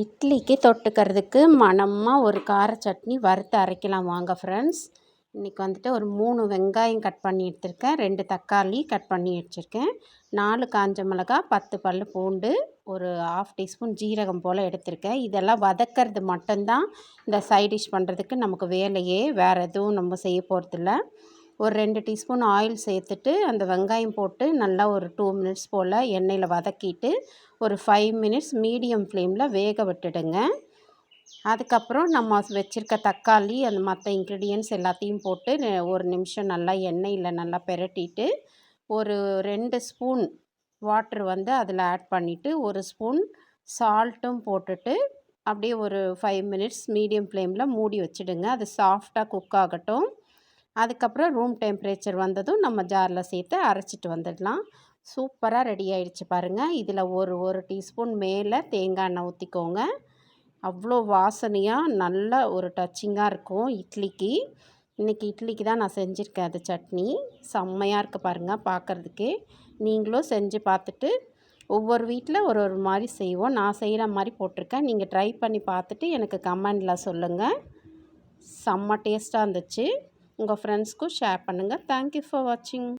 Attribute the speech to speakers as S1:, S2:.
S1: இட்லிக்கு தொட்டுக்கிறதுக்கு மணமாக ஒரு கார சட்னி வறுத்து அரைக்கலாம் வாங்க ஃப்ரெண்ட்ஸ் இன்றைக்கி வந்துட்டு ஒரு மூணு வெங்காயம் கட் பண்ணி எடுத்திருக்கேன். ரெண்டு தக்காளி கட் பண்ணி வச்சுருக்கேன். நாலு காஞ்ச மிளகா பத்து பல் பூண்டு ஒரு ஆஃப் டீஸ்பூன் ஜீரகம் போல் எடுத்திருக்கேன். இதெல்லாம் வதக்கிறது மட்டும்தான். இந்த சைட் டிஷ் பண்ணுறதுக்கு நமக்கு வேலையே. வேறு எதுவும் நம்ம செய்ய போகிறதில்ல ஒரு ரெண்டு டீஸ்பூன் ஆயில் சேர்த்துட்டு அந்த வெங்காயம் போட்டு நல்லா ஒரு டூ மினிட்ஸ் போல் எண்ணெயில் வதக்கிட்டு ஒரு ஃபைவ் மினிட்ஸ் மீடியம் ஃப்ளேமில் வேக விட்டுடுங்க. அதுக்கப்புறம் நம்ம வச்சுருக்க தக்காளி அந்த மற்ற இன்க்ரீடியன்ஸ் எல்லாத்தையும் போட்டு ஒரு நிமிஷம் நல்லா எண்ணெயில் நல்லா பெரட்டிட்டு ஒரு ரெண்டு ஸ்பூன் வாட்ரு வந்து அதில் ஆட் பண்ணிவிட்டு ஒரு ஸ்பூன் சால்ட்டும் போட்டுட்டு அப்படியே ஒரு ஃபைவ் மினிட்ஸ் மீடியம் ஃப்ளேமில் மூடி வச்சுடுங்க. அது சாஃப்டாக குக் ஆகட்டும். அதுக்கப்புறம் ரூம் டெம்பரேச்சர் வந்ததும் நம்ம ஜாரில் சேர்த்து அரைச்சிட்டு வந்துடலாம். சூப்பராக ரெடி ஆகிடுச்சு பாருங்கள் இதில் ஒரு ஒரு டீஸ்பூன் மேலே தேங்காய் எண்ணெய் ஊற்றிக்கோங்க அவ்வளோ வாசனையாக நல்ல ஒரு டச்சிங்காக இருக்கும் இட்லிக்கு. இன்றைக்கி இட்லிக்கு தான் நான் செஞ்சுருக்கேன் அது சட்னி. செம்மையாக இருக்குது பாருங்கள் பார்க்குறதுக்கே நீங்களும் செஞ்சு பார்த்துட்டு ஒவ்வொரு வீட்டில் ஒரு ஒரு மாதிரி செய்வோம். நான் செய்கிற மாதிரி போட்டிருக்கேன். நீங்கள் ட்ரை பண்ணி பார்த்துட்டு எனக்கு கமெண்டில் சொல்லுங்கள் செம்ம டேஸ்ட்டாக இருந்துச்சு. உங்கள் ஃப்ரெண்ட்ஸ்க்கும் ஷேர் பண்ணுங்கள் தேங்க்யூ ஃபார் வாட்சிங்